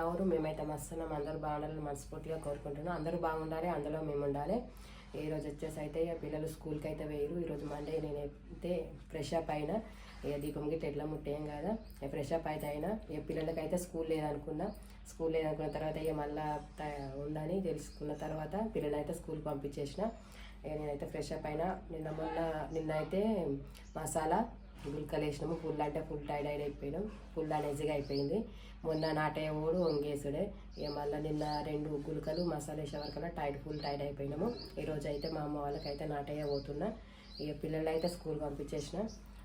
ఎలా మేమైతే మస్తున్నాం అందరూ బాగుండాలని మనస్ఫూర్తిగా కోరుకుంటున్నాం. అందరూ బాగుండాలి అందులో మేము ఉండాలి ఈ రోజు వచ్చేసి అయితే ఇక పిల్లలు స్కూల్కి అయితే వేయరు. ఈరోజు మండే నేనైతే ఫ్రెష్ అప్ అయినా ఏ దీపం గిట్ట ఎట్లా ముట్టేయం కదా? ఫ్రెష్ అప్ అయితే అయినా ఏ పిల్లలకైతే స్కూల్ లేదనుకున్నా స్కూల్ లేదనుకున్న తర్వాత ఇక మళ్ళీ ఉందని తెలుసుకున్న తర్వాత పిల్లలైతే స్కూల్ పంపించేసిన. నేనైతే ఫ్రెష్ అప్ అయినా నిన్న మొన్న నిన్న అయితే మసాలా గుల్కలు వేసినాము ఫుల్ అంటే ఫుల్ టైడ్ అయిడ్ అయిపోయినాం. ఫుల్ అనేజీగా అయిపోయింది. మొన్న నాటయ్య ఓడు వంగేసుడే. ఇక మళ్ళీ నిన్న రెండు గుల్కలు మసాలా వేసే వరకల్లా టైడ్ ఫుల్ టైడ్ అయిపోయినాము. ఈరోజు అయితే మా అమ్మ వాళ్ళకైతే నాటయ్య పోతున్నా. ఇక పిల్లలు అయితే స్కూల్ పంపించేసిన.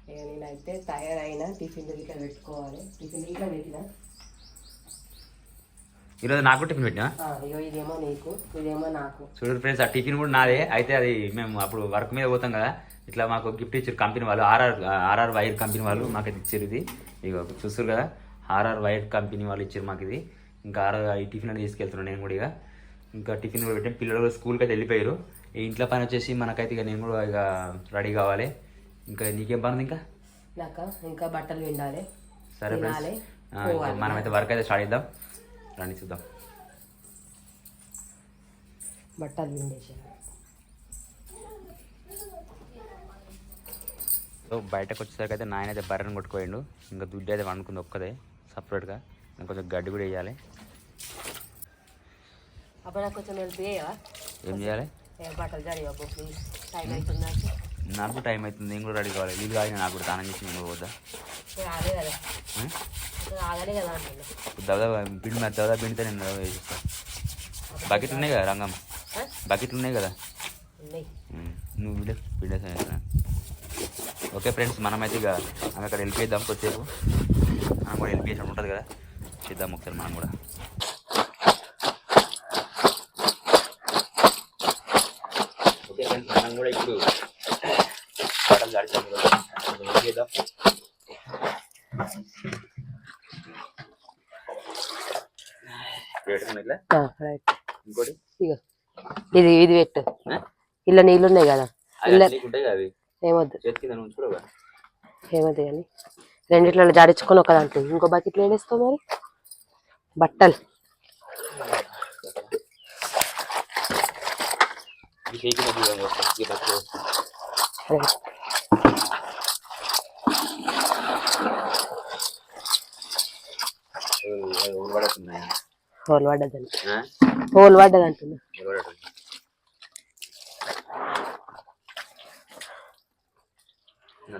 ఇక నేనైతే తయారైన టిఫిన్ ఇట్లా పెట్టుకోవాలి. టిఫిన్ ఇట్లా పెట్టిన. ఈరోజు నాకు టిఫిన్ పెట్టినా ఆ, ఇగో ఇదేమో నీకు ఇదేమో నాకు. చూడండి ఫ్రెండ్స్ ఆ టిఫిన్ కూడా నాదే. అయితే అది మేము అప్పుడు వర్క్ మీద పోతాం కదా ఇట్లా మాకు గిఫ్ట్ ఇచ్చారు కంపెనీ వాళ్ళు ఆర్ఆర్ ఆర్ఆర్ వైర్ కంపెనీ వాళ్ళు మాకు ఇది ఇచ్చారు ఇది. ఇక చూస్తారు కదా ఆర్ఆర్ వైర్ కంపెనీ వాళ్ళు ఇచ్చారు మాకు ఇది. ఇంకా ఆర్ఆర్ ఈ టిఫిన్ అని తీసుకెళ్తున్నాను నేను కూడా ఇక ఇంకా టిఫిన్ కూడా పెట్టాను. పిల్లలు స్కూల్కి అయితే వెళ్ళిపోయారు. ఈ ఇంట్లో పని వచ్చేసి మనకైతే ఇక నేను కూడా ఇక రెడీ కావాలి. ఇంకా నీకేం పని ఉంది ఇంకా? నాకు? ఇంకా బట్టలు విండాలి సరే. మనమైతే వర్క్ అయితే స్టార్ట్ చేద్దాం. రండి చూద్దాం బట్టలు సో బయటకు వచ్చేసరికి అయితే నాయన అయితే బర్రెని కొట్టుకోయిండు ఇంకా దుడ్డు అయితే వండుకుంది ఒక్కదే సపరేట్గా. ఇంకా కొంచెం గడ్డి కూడా వేయాలి. అప్పుడు నాకు కొంచెం హెల్ప్ చేయవా? ఏం చేయాలి? బట్టలు ప్లీజ్ టైం అవుతుంది? నాకు టైం అవుతుంది నేను కూడా రెడీ కావాలి. నీళ్ళు కాగిన నాకు కూడా స్నానం చేసి నేను కదా. దాదా పిండి మరి దాదా పిండితే నేను బకెట్లు ఉన్నాయి కదా రంగం? బకెట్లు ఉన్నాయి కదా? నువ్వు వీడే పిండేసాను ఓకే ఫ్రెండ్స్ మనమైతే ఇక ఆమె అక్కడ చేద్దాం కొద్దిసేపు. మనం కూడా చేసినట్టు ఉంటుంది కదా? చేద్దాం ఒకసారి మనం కూడా. ఓకే ఫ్రెండ్స్ మనం కూడా ఇప్పుడు బట్టలు హెల్ప్ చేద్దాం పెట్టుకుని ఇట్లా రైట్ ఇంకోటి? ఇగో. ఇది ఇది పెట్టు? ఇలా నీళ్ళు ఉన్నాయి కదా ఇలా ఏమొద్దు. ఏమొద్దు కానీ. రెండిట్లలో జాడించుకొని ఒక దాంట్లో. ఇంకో బకెట్లో వేడేస్తావు మరి? బట్టలు. ఉడబడుతున్నాయి హోల్ పడ్డదని హోల్ పడ్డది అంటున్నా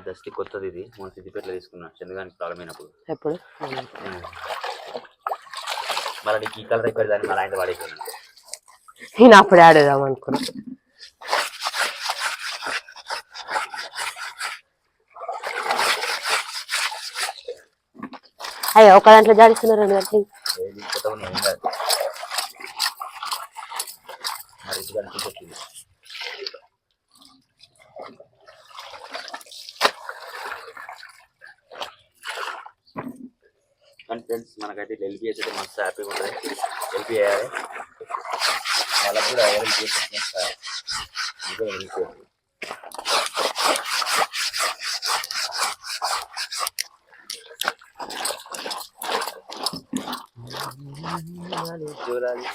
దస్తి కొత్తది ఇది. మన సిద్దిపేటలో తీసుకున్నా. చంద్రగానికి ప్రాబ్లం అయినప్పుడు. ఎప్పుడు? మళ్ళీ నీకు ఈ కలర్ అయిపోయి దాన్ని మళ్ళీ ఆయన వాడైపోయింది నేను అప్పుడే ఆడేదాం అనుకున్నా. అయ్యో ఒక దాంట్లో జాడిస్తున్నారు రెండు గంటలు ఏది కొత్తగా ఉన్నాయి, ఏం కాదు మరి ఇది కనిపించట్లేదు కానీ ఫ్రెండ్స్ మనకైతే హెల్ప్ చేస్తే మస్తు హ్యాపీగా ఉంటుంది హెల్ప్ చేయాలి వాళ్ళకు కూడా హెల్ప్ చేస్తే మస్తు ఇంకా హెల్ప్ చేయాలి చూడాలి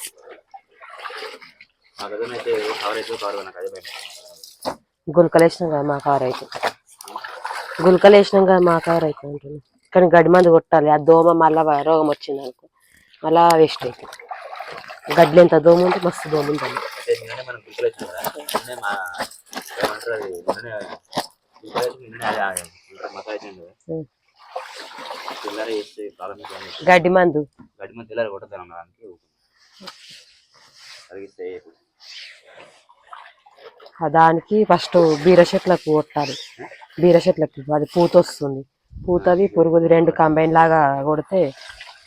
మా దగ్గర అయితే కవర్ అయితే కవర్ నాకు అదే భయం గుల్కలు వేసినాం కదా మా కవర్ అయితే. గుల్కలు వేసినాం కదా మా కవర్ అయితే అంటున్నా. కానీ గడ్డి మందు కొట్టాలి. ఆ దోమ మళ్ళా రోగం వచ్చింది అనుకో. మళ్ళా వేస్ట్ అవుతుంది గడ్డలు ఎంత దోమ ఉంటే మస్తు దోమ ఉంటుంది. అంటే నిన్ననే మనం గుర్తులు వచ్చింది కదా నిన్నే మా ఏమంటారు అది నిన్ననే గుర్తులు వచ్చి నిన్ననే అది ఆ- ఏమంటారు మసాలా వేసింది కదా ఉం. పిల్లలు వేస్తే ప్రాబ్లం ఏంటి? గడ్డి మందు గడ్డి మీద తెల్లారి కొట్టద్దాం దానికి అడిగిస్తే ఆ దానికి ఫస్ట్ బీర చెట్లకు కొట్టాలి. బీర చెట్లకి అది పూత వస్తుంది. పూతది పురుగుది రెండు కంబైన్ లాగా కొడితే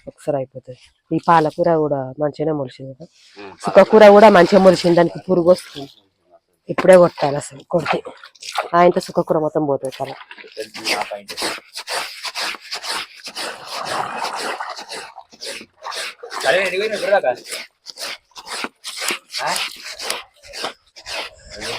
ఒకసారి అయిపోతుంది. ఈ పాలకూర కూడా మంచిగానే మొలిచింది కదా. సుక్కకూర కూడా మంచిగా మొలిచింది. దానికి పురుగు వస్తుంది. ఇప్పుడే కొట్టాలి అసలు కొడితే. ఆయనతో సుక్కకూర మొత్తం పోతుంది కదా సరే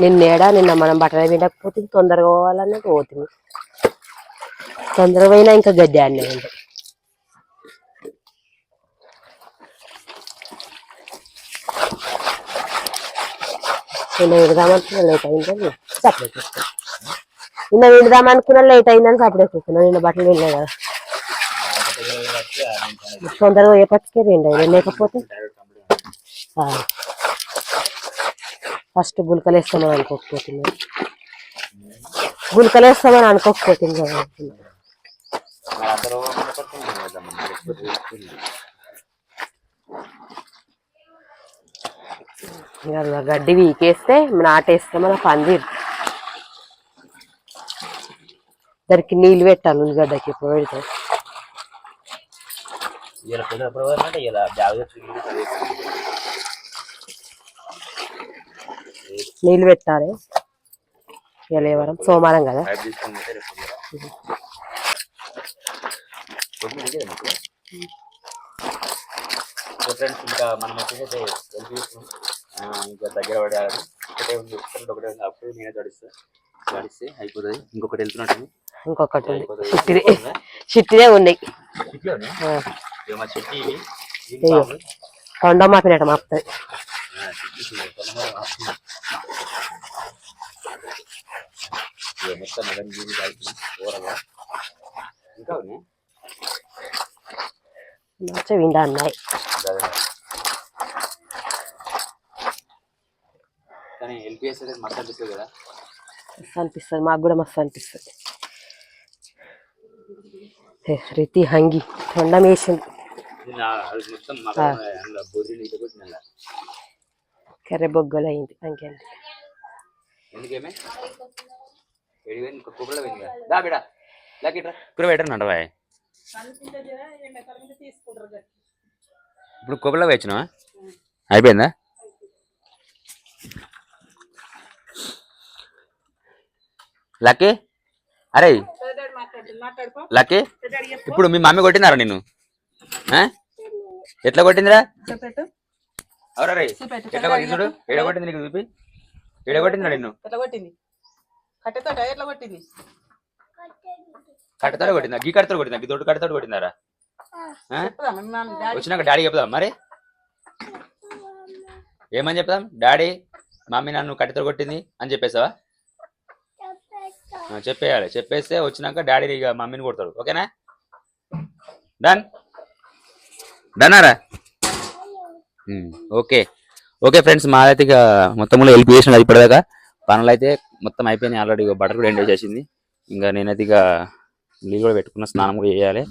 నిన్న ఏడా నిన్న మనం బట్టలు పిండకపోతే తొందరగా పోవాలన్నా పోతుంది. తొందరగా పోయినా ఇంకా గడ్డి అన్నీ నిన్న విడదామనుకున్నా లేట్ అయిందని సపరేట్ చేసుకున్నా నిన్న విడదామనుకున్నా లేట్ అయిందని సపరేట్ చేసుకున్నా నిన్న బట్టలు వెళ్ళాయి కదా. తొందరగా పోయేపటికే రెండు లేకపోతే ఫస్ట్ గులకలు వేస్తామని అనుకోకపోతుంది గులకలు వేస్తామని అనుకోకపోతుంది గడ్డి వీకేస్తే నాటేస్తే మన పందిరు. దానికి నీళ్ళు పెట్టాలి ఉల్లిగడ్డకి ఇప్పుడు పెడితే. ఇలా పిల్లలు అంటే ఇలా జాగ్రత్త నీళ్ళు పెట్టాలి. ఎవరం సోమవారం కదా. ఫ్రెండ్స్ ఇంకా మనం వచ్చేసి హెల్ప్ చేస్తున్నాం ఆ, ఇంకా దగ్గర పడాలని ఒకటే ఉంది ఒకటి ఉంది. అప్పుడు నేనే తడిస్తా. తడిస్తే అయిపోతుంది. ఇంకొకటి వెళ్తున్నట్టు ఇంకొకటి ఉంది. చిట్టిదే చిట్టిదే ఉన్నాయి చెట్టు. తొండ మాపినట్టు మాపుతుంది. మొత్తం నీళ్ళు తాగుతుంది ఘోరంగా ఇంకా ఉన్నాయి విండా అదే. కానీ ఎల్పిఎస్ అనేది మస్తు అనిపిస్తుంది కదా మస్తు అనిపిస్తుంది మాకు కూడా మస్తు అనిపిస్తుంది రీతి హంగి తొండం వేసింది మొత్తం మగ అందులో బొర్రి నీళ్ళు కూడా నెల కర్రె బొగ్గలు అయింది అంటవా ఇప్పుడు కుక్కలో వచ్చినావా అయిపోయిందా? లక్కీ? అరే. లక్కీ? ఇప్పుడు మీ మమ్మీ కొట్టినారా నిన్ను? ఆ? ఎట్లా కొట్టిందిరా? ఎవరా రే ఎట్లా కొట్టింది చూడు? కొట్టింది నీకు చూపి. ఏడ కొట్టిందిరా నిన్ను? ఎట్లా కొట్టింది? కట్టెతో ఎట్లా కొట్టింది? గీ కడతాడు కొట్టిందా? దొడ్డు కడతాడు కొట్టిందారా? చెప్తాం వచ్చినాక డాడీ చెప్దాం. మరి? ఏమని చెప్దాం? డాడీ మమ్మీ నన్ను కట్టెతో కొట్టింది అని చెప్పేసావా? చెప్పేయాలి. చెప్పేస్తే వచ్చినాక డాడీ ఇక మమ్మీని కొడతాడు. ఓకేనా? డన్ డన్నారా ఓకే. ఓకే ఫ్రెండ్స్ మాదైతే ఇక మొత్తంలో హెల్ప్ చేసినది ఇప్పటిదాకా. పనులు అయితే మొత్తం అయిపోయినాయి ఆల్రెడీ. ఇక బటర్ కూడా ఎండ్ చేసింది ఇంకా నేనైతే ఇక నీళ్ళు కూడా పెట్టుకున్న స్నానం కూడా చేయాలి.